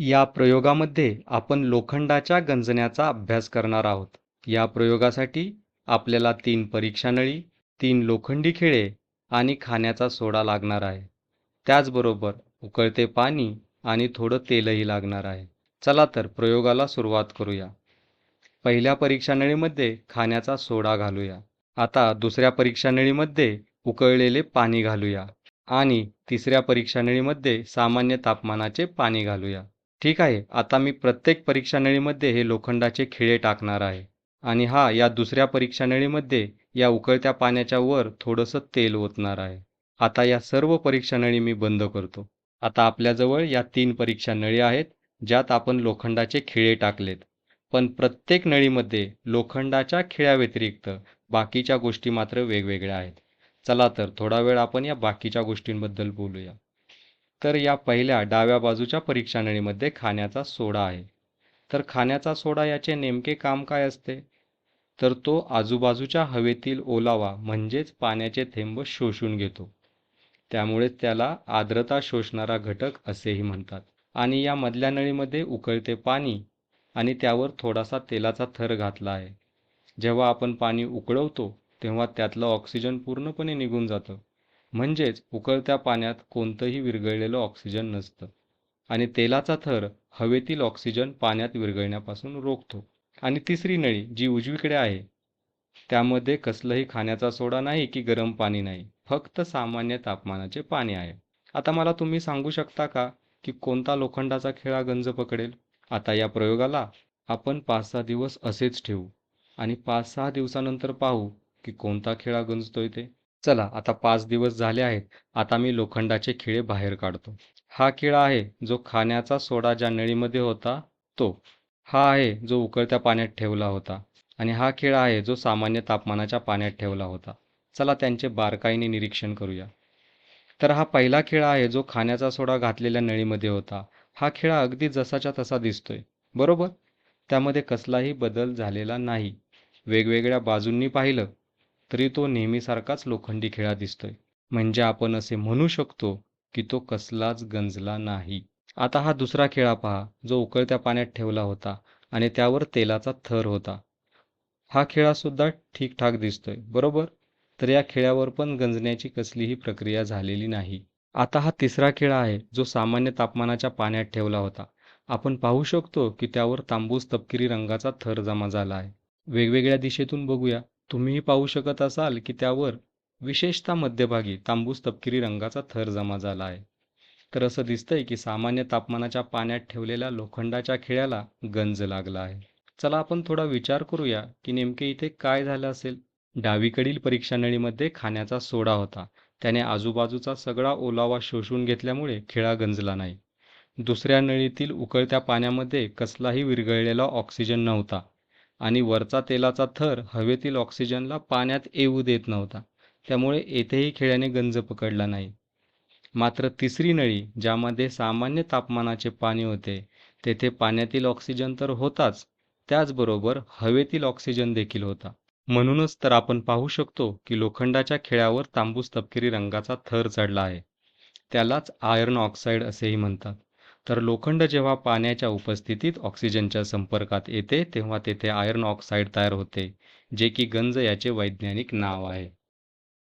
या प्रयोगामध्ये आपण लोखंडाच्या गंजण्याचा अभ्यास करणार आहोत. या प्रयोगासाठी आपल्याला तीन परीक्षा नळी, तीन लोखंडी खिळे आणि खाण्याचा सोडा लागणार आहे. त्याचबरोबर उकळते पाणी आणि थोडं तेलही लागणार आहे. चला तर प्रयोगाला सुरुवात करूया. पहिल्या परीक्षा नळीमध्ये खाण्याचा सोडा घालूया. आता दुसऱ्या परीक्षा नळीमध्ये उकळलेले पाणी घालूया आणि तिसऱ्या परीक्षा नळीमध्ये सामान्य तापमानाचे पाणी घालूया. ठीक आहे आता मी प्रत्येक परीक्षा नळीमध्ये हे लोखंडाचे खिळे टाकणार आहे आणि हा या दुसऱ्या परीक्षा नळीमध्ये या उकळत्या पाण्याच्या वर थोडंसं तेल ओतणार आहे. आता या सर्व परीक्षा नळी मी बंद करतो. आता आपल्याजवळ या तीन परीक्षा नळी आहेत ज्यात आपण लोखंडाचे खिळे टाकलेत. पण प्रत्येक नळीमध्ये लोखंडाच्या खिळ्याव्यतिरिक्त बाकीच्या गोष्टी मात्र वेगवेगळ्या आहेत. चला तर थोडा वेळ आपण या बाकीच्या गोष्टींबद्दल बोलूया. तर या पहिल्या डाव्या बाजूच्या परीक्षा नळीमध्ये खाण्याचा सोडा आहे. तर खाण्याचा सोडा याचे नेमके काम काय असते? तर तो आजूबाजूच्या हवेतील ओलावा म्हणजेच पाण्याचे थेंब शोषून घेतो. त्यामुळे त्याला आर्द्रता शोषणारा घटक असेही म्हणतात. आणि या मधल्या नळीमध्ये उकळते पाणी आणि त्यावर थोडासा तेलाचा थर घातला आहे. जेव्हा आपण पाणी उकळवतो तेव्हा त्यातलं ऑक्सिजन पूर्णपणे निघून जातं. म्हणजेच उकळत्या पाण्यात कोणतंही विरघळलेलं ऑक्सिजन नसतं आणि तेलाचा थर हवेतील ऑक्सिजन पाण्यात विरघळण्यापासून रोखतो. आणि तिसरी नळी जी उजवीकडे आहे त्यामध्ये कसलंही खाण्याचा सोडा नाही की गरम पाणी नाही. फक्त सामान्य तापमानाचे पाणी आहे. आता मला तुम्ही सांगू शकता का की कोणता लोखंडाचा खेळा गंज पकडेल? आता या प्रयोगाला आपण पाच सहा दिवस असेच ठेवू आणि पाच सहा दिवसानंतर पाहू की कोणता खेळा गंजतोय ते. चला आता पाच दिवस झाले आहेत. आता मी लोखंडाचे खिळे बाहेर काढतो. हा खिळा आहे जो खाण्याचा सोडा ज्या नळीमध्ये होता तो. हा आहे जो उकळत्या पाण्यात ठेवला होता आणि हा खिळा आहे जो सामान्य तापमानाच्या पाण्यात ठेवला होता. चला त्यांचे बारकाईने निरीक्षण करूया. तर हा पहिला खिळा आहे जो खाण्याचा सोडा घातलेल्या नळीमध्ये होता. हा खिळा अगदी जसाच्या तसा दिसतोय, बरोबर? त्यामध्ये कसलाही बदल झालेला नाही. वेगवेगळ्या बाजूंनी पाहिलं तरी तो नेहमीसारखाच लोखंडी खेळा दिसतोय. म्हणजे आपण असे म्हणू शकतो की तो कसलाच गंजला नाही. आता हा दुसरा खेळा पहा जो उकळत्या पाण्यात ठेवला होता आणि त्यावर तेलाचा थर होता. हा खेळासुद्धा ठीकठाक दिसतोय, बरोबर? तर या खेळावर पण गंजण्याची कसलीही प्रक्रिया झालेली नाही. आता हा तिसरा खेळ आहे जो सामान्य तापमानाच्या पाण्यात ठेवला होता. आपण पाहू शकतो की त्यावर तांबूस तपकिरी रंगाचा थर जमा झाला आहे. वेगवेगळ्या दिशेतून बघूया. तुम्हीही पाहू शकत असाल की त्यावर विशेषतः मध्यभागी तांबूस तपकिरी रंगाचा थर जमा झाला आहे. तर असं दिसतंय की सामान्य तापमानाच्या पाण्यात ठेवलेल्या लोखंडाच्या खिळ्याला गंज लागला आहे. चला आपण थोडा विचार करूया की नेमके इथे काय झालं असेल? डावीकडील परीक्षा नळीमध्ये खाण्याचा सोडा होता. त्याने आजूबाजूचा सगळा ओलावा शोषून घेतल्यामुळे खिळा गंजला नाही. दुसऱ्या नळीतील उकळत्या पाण्यामध्ये कसलाही विरघळलेला ऑक्सिजन नव्हता आणि वरचा तेलाचा थर हवेतील ऑक्सिजनला पाण्यात येऊ देत नव्हता. त्यामुळे येथेही खेळ्याने गंज पकडला नाही. मात्र तिसरी नळी ज्यामध्ये सामान्य तापमानाचे पाणी होते तेथे पाण्यातील ऑक्सिजन तर होताच, त्याचबरोबर हवेतील ऑक्सिजन देखील होता. म्हणूनच तर आपण पाहू शकतो की लोखंडाच्या खेळ्यावर तांबूस तपकिरी रंगाचा थर चढला आहे. त्यालाच आयर्न ऑक्साईड असेही म्हणतात. तर लोखंड जेव्हा पाण्याच्या उपस्थितीत ऑक्सिजनच्या संपर्कात येते तेव्हा तेथे आयर्न ऑक्साईड तयार होते, जे की गंज याचे वैज्ञानिक नाव आहे.